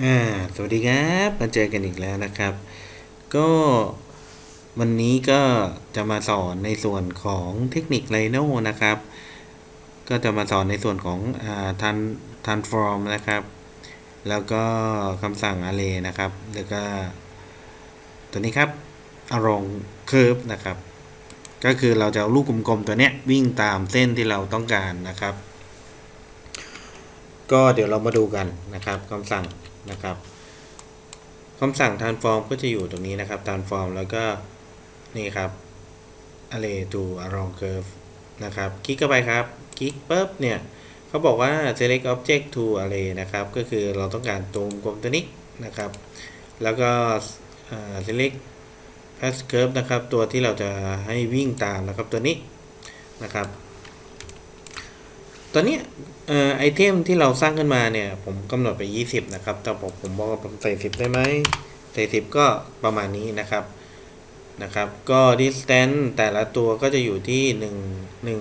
อ่าสวัสดีครับมาเจอกันอีกแล้วนะครับ ก็วันนี้ก็จะมาสอนในส่วนของเทคนิคไ i โนนะครับ ก็จะมาสอนในส่วนของอ่าทันทันฟอร์มนะครับ แล้วก็คำสั่ง array นะครับ แล้วก็ ตัวนี้ครับ along curve นะครับ ก็คือเราจะเอาลูกกลมๆตัวเนี้ยวิ่งตามเส้นที่เราต้องการนะครับ ก็เดี๋ยวเรามาดูกันนะครับคำสั่ง นะครับคำสั่ง transform ก็จะอยู่ตรงนี้นะครับ transform แล้วก็นี่ครับ array to along curve นะครับ คลิกเข้าไปครับ คลิกปุ๊บเนี่ยเขาบอกว่า select object to array นะครับ ก็คือเราต้องการตรงกลมตัวนี้นะครับ แล้วก็ select path curve นะครับ ตัวที่เราจะให้วิ่งตามนะครับตัวนี้นะครับ ตอนนี้ไอเทมที่เราสร้างขึ้นมาเนี่ย ผมกำหนดไป 20 นะครับ แต่ผมผมบอกว่าผมใส่ 10 ได้ไหมใส่ 10 ก็ประมาณนี้นะครับนะครับ ก็ distance แต่ละตัวก็จะอยู่ที่ 1 100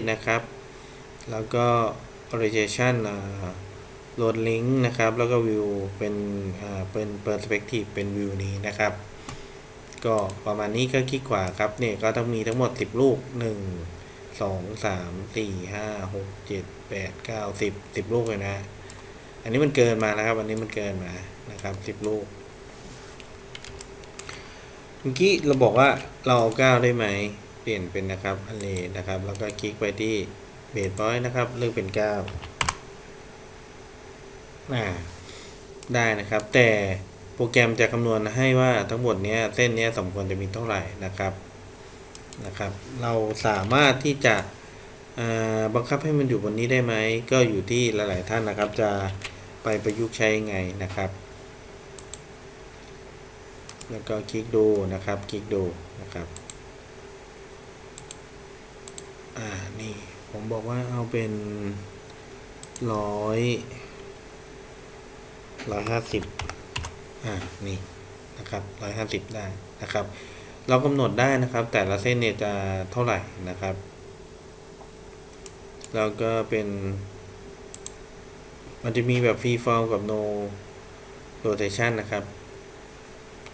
141.37 นะครับ แล้วก็ orientation อ่า load link นะครับ แล้วก็ view เป็นเป็น perspective เป็น view นี้นะครับ ก็ประมาณนี้ก็คลิกขวาครับเนี่ยก็ต้องมีทั้งหมด 10 ลูก 1 สองสามสี่ห้าหกเจ็ดแปดเก้าสิบสิบลูกเลยนะ อันนี้มันเกินมานะครับ อันนี้มันเกินมานะครับสิบลูกเมื่อกี้เราบอกว่าเราเอาเก้าได้ไหมเปลี่ยนเป็นนะครับอันเลนะครับ แล้วก็คลิกไปที่เบสพอยต์นะครับ เลือกเป็นเก้าอ่าได้นะครับ แต่โปรแกรมจะคำนวณให้ว่าทั้งหมดเนี้ยเส้นเนี้ยสมควรจะมีเท่าไหร่นะครับ นะครับ เราสามารถที่จะบังคับให้มันอยู่บนนี้ได้ไหม ก็อยู่ที่หลาย ๆ ท่านนะครับ จะไปประยุกต์ใช้ยังไงนะครับ แล้วก็คลิกดูนะครับ คลิกดูนะครับ อ่า นี่ ผมบอกว่าเอาเป็นร้อยร้อยห้าสิบอ่า นี่นะครับร้อยห้าสิบได้นะครับ เรากำหนดได้นะครับ แต่ละเส้นเนี่ยจะเท่าไหร่นะครับ แล้วก็เป็น มันจะมีแบบ free form กับ no rotation นะครับ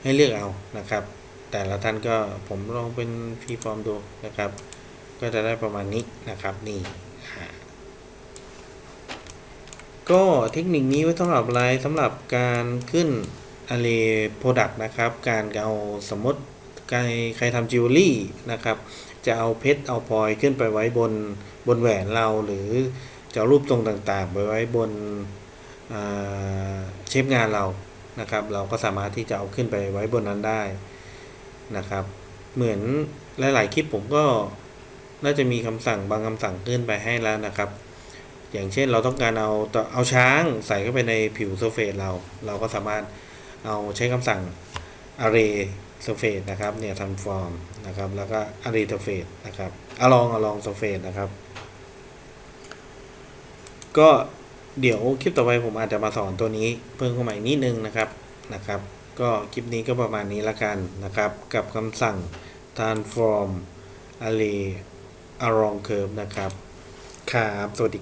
ให้เลือกเอานะครับ แต่ละท่านก็ผมลองเป็น free form ดูนะครับ ก็จะได้ประมาณนี้นะครับนี่ก็เทคนิคนี้ไว้สำหรับอะไรสำหรับการขึ้น array product นะครับ การเอาสมมติ ใครใครทำจิวเวลรี่นะครับ จะเอาเพชรเอาพลอยขึ้นไปไว้บนบนแหวนเราหรือจะเอารูปทรงต่างๆ ไปไว้บนเชฟงานเรานะครับ เราก็สามารถที่จะเอาขึ้นไปไว้บนนั้นได้นะครับ เหมือนหลายๆคลิปผมก็น่าจะมีคำสั่งบางคำสั่งขึ้นไปให้แล้วนะครับ อย่างเช่นเราต้องการเอาเอาช้างใส่เข้าไปในผิวเซอร์เฟสเรา เราก็สามารถเอาใช้คำสั่ง array surface นะครับเนี่ย transform นะครับแล้วก็ array surface นะครับ along along surface นะครับ ก็เดี๋ยวคลิปต่อไปผมอาจจะมาสอนตัวนี้เพิ่มเข้ามาอีกนิดนึงนะครับนะครับ ก็คลิปนี้ก็ประมาณนี้ละกันนะครับ กับคำสั่ง transform array along curve นะครับครับสวัสดี